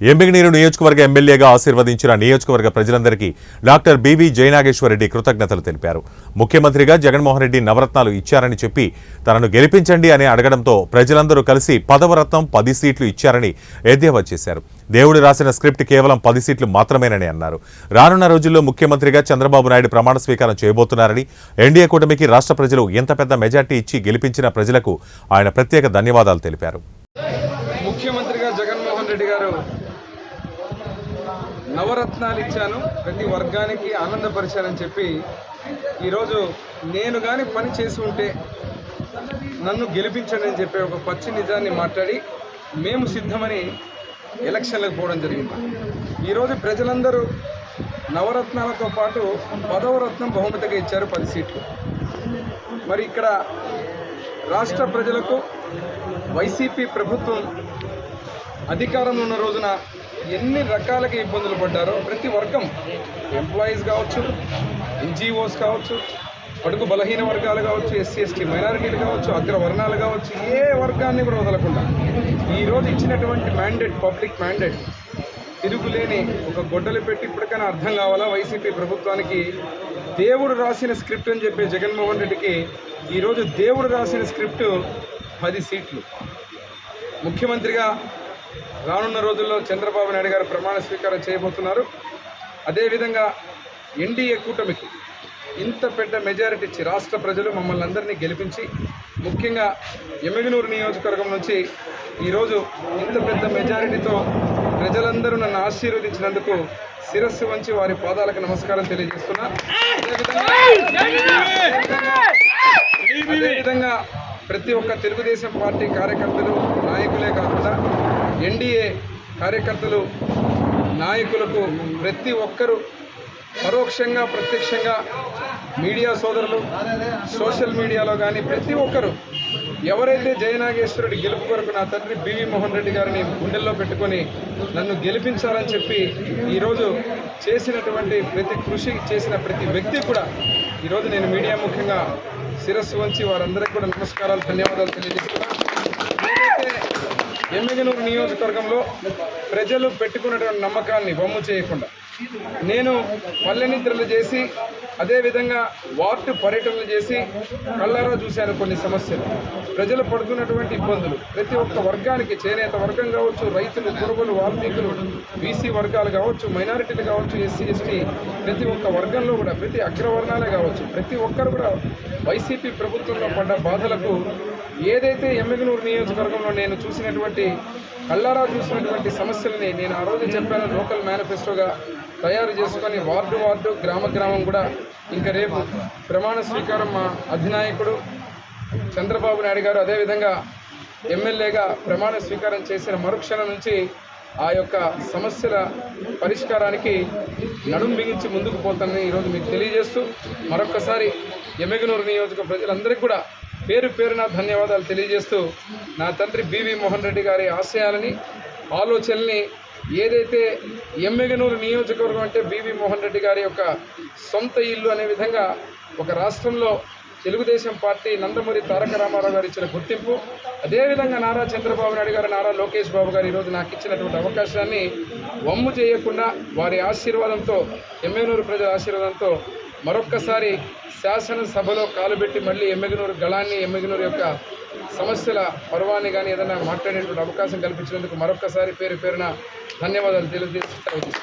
ఎంబిగనీరు నియోజకవర్గ ఎమ్మెల్యేగా ఆశీర్వదించిన నియోజకవర్గ ప్రజలందరికీ డాక్టర్ బీవీ జయనాగేశ్వరరెడ్డి కృతజ్ఞతలు తెలిపారు. ముఖ్యమంత్రిగా జగన్మోహన్ రెడ్డి నవరత్నాలు ఇచ్చారని చెప్పి తనను గెలిపించండి అని అడగడంతో ప్రజలందరూ కలిసి పదవరత్నం పది సీట్లు ఇచ్చారని ఎద్దేవా చేశారు. దేవుడు రాసిన స్క్రిప్ట్ కేవలం పది సీట్లు మాత్రమేనని అన్నారు. రానున్న రోజుల్లో ముఖ్యమంత్రిగా చంద్రబాబు నాయుడు ప్రమాణ స్వీకారం చేయబోతున్నారని ఎన్డీఏ కూటమికి రాష్ట్ర ప్రజలు ఎంత పెద్ద మెజార్టీ ఇచ్చి గెలిపించిన ప్రజలకు ఆయన ప్రత్యేక ధన్యవాదాలు తెలిపారు ముఖ్యమంత్రిగా జగన్మోహన్ రెడ్డి గారు నవరత్నాలు ఇచ్చాను. ప్రతి వర్గానికి ఆనందపరిచానని చెప్పి ఈరోజు నేను కానీ పని చేసి ఉంటే నన్ను గెలిపించండి అని చెప్పి ఒక పచ్చి నిజాన్ని మాట్లాడి మేము సిద్ధమని ఎలక్షన్లకు పోవడం జరిగింది. ఈరోజు ప్రజలందరూ నవరత్నాలతో పాటు పదవ రత్నం బహుమతిగా ఇచ్చారు పది సీట్లు. మరి ఇక్కడ రాష్ట్ర ప్రజలకు వైసీపీ ప్రభుత్వం అధికారంలో ఉన్న రోజున ఎన్ని రకాలుగా ఇబ్బందులు పడ్డారో ప్రతి వర్గం ఎంప్లాయీస్ కావచ్చు ఎన్జిఓస్ కావచ్చు అడుగు బలహీన వర్గాలు కావచ్చు ఎస్సీ ఎస్టీ మైనారిటీలు కావచ్చు అగ్రవర్ణాలు కావచ్చు ఏ వర్గాన్ని కూడా వదలకుండా ఈరోజు ఇచ్చినటువంటి మ్యాండేట్ పబ్లిక్ మ్యాండేట్ తిరుగులేని ఒక గొడ్డలు పెట్టి ఇప్పటికైనా అర్థం కావాలా? వైసీపీ ప్రభుత్వానికి దేవుడు రాసిన స్క్రిప్ట్ అని చెప్పే జగన్మోహన్ రెడ్డికి ఈరోజు దేవుడు రాసిన స్క్రిప్ట్ పది సీట్లు. ముఖ్యమంత్రిగా రానున్న రోజుల్లో చంద్రబాబు నాయుడు గారు ప్రమాణ స్వీకారం చేయబోతున్నారు. అదేవిధంగా ఎన్డీఏ కూటమికి ఇంత పెద్ద మెజారిటీ ఇచ్చి రాష్ట్ర ప్రజలు మమ్మల్ని అందరినీ గెలిపించి ముఖ్యంగా ఎమ్మిగనూరు నియోజకవర్గం నుంచి ఈరోజు ఇంత పెద్ద మెజారిటీతో ప్రజలందరూ నన్ను ఆశీర్వదించినందుకు శిరస్సు వంచి వారి పాదాలకు నమస్కారం తెలియజేస్తున్నా. ప్రతి ఒక్క తెలుగుదేశం పార్టీ కార్యకర్తలు నాయకులే కాకుండా ఎన్డీఏ కార్యకర్తలు నాయకులకు ప్రతి ఒక్కరూ పరోక్షంగా ప్రత్యక్షంగా మీడియా సోదరులు సోషల్ మీడియాలో కానీ ప్రతి ఒక్కరు ఎవరైతే జయనాగేశ్వరుడి గెలుపు కొరకు నా తండ్రి బివి మోహన్ రెడ్డి గారిని గుండెల్లో పెట్టుకొని నన్ను గెలిపించాలని చెప్పి ఈరోజు చేసినటువంటి ప్రతి కృషి చేసిన ప్రతి వ్యక్తి కూడా ఈరోజు నేను మీడియా ముఖ్యంగా శిరస్సు వంచి వారందరికీ కూడా నమస్కారాలు ధన్యవాదాలు తెలియజేస్తున్నాను ఏదైతే ఎమ్మిగనూరు నియోజకవర్గంలో ప్రజలు పెట్టుకున్నటువంటి నమ్మకాన్ని బొమ్ము చేయకుండా నేను పల్లె నిద్రలు చేసి అదేవిధంగా వార్డు పర్యటనలు చేసి కళ్ళారా చూశాను కొన్ని సమస్యలు. ప్రజలు పడుతున్నటువంటి ఇబ్బందులు. ప్రతి ఒక్క వర్గానికి చేనేత వర్గం కావచ్చు రైతులు కురుబులు వాల్మీకులు బీసీ వర్గాలు కావచ్చు మైనారిటీలు కావచ్చు ఎస్సీ ఎస్టీ ప్రతి ఒక్క వర్గంలో కూడా ప్రతి అగ్రవర్ణాలే కావచ్చు ప్రతి ఒక్కరు కూడా వైసీపీ ప్రభుత్వంలో పడ్డ బాధలకు ఏదైతే ఎమ్మిగనూరు నియోజకవర్గంలో నేను చూసినటువంటి కళ్ళారా చూసినటువంటి సమస్యలని నేను ఆ రోజు చెప్పాను లోకల్ మేనిఫెస్టోగా తయారు చేసుకొని వార్డు వార్డు గ్రామ గ్రామం కూడా ఇంకా రేపు ప్రమాణ స్వీకారం మా అధినాయకుడు చంద్రబాబు నాయుడు గారు అదేవిధంగా ఎమ్మెల్యేగా ప్రమాణ స్వీకారం చేసిన మరుక్షణం నుంచి ఆ యొక్క సమస్యల పరిష్కారానికి నడుం బిగించి ముందుకు పోతానని ఈరోజు మీకు తెలియజేస్తూ మరొకసారి ఎమ్మెగనూరు నియోజక ప్రజలందరికీ కూడా పేరు పేరున ధన్యవాదాలు తెలియజేస్తూ నా తండ్రి బివి మోహన్ రెడ్డి గారి ఆశయాలని ఆలోచనల్ని ఏదైతే ఎమ్మెగనూరు నియోజకవర్గం అంటే బివి మోహన్ రెడ్డి గారి యొక్క సొంత ఇల్లు అనే విధంగా ఒక రాష్ట్రంలో తెలుగుదేశం పార్టీ నందమూరి తారక రామారావు గారు ఇచ్చిన గుర్తింపు. అదేవిధంగా నారా చంద్రబాబు నాయుడు గారు నారా లోకేష్ బాబు గారు ఈరోజు నాకు ఇచ్చినటువంటి అవకాశాన్ని వమ్ము చేయకుండా వారి ఆశీర్వాదంతో ఎమ్మెనూరు ప్రజల ఆశీర్వాదంతో మరొక్కసారి శాసనసభలో కాలుబెట్టి మళ్ళీ ఎమ్మెగనూరు గళాన్ని ఎమ్మెగనూరు యొక్క సమస్యల పర్వాన్ని కానీ ఏదైనా మాట్లాడేటువంటి అవకాశం కల్పించినందుకు మరొక్కసారి పేరు పేరున ధన్యవాదాలు తెలియజేస్తూ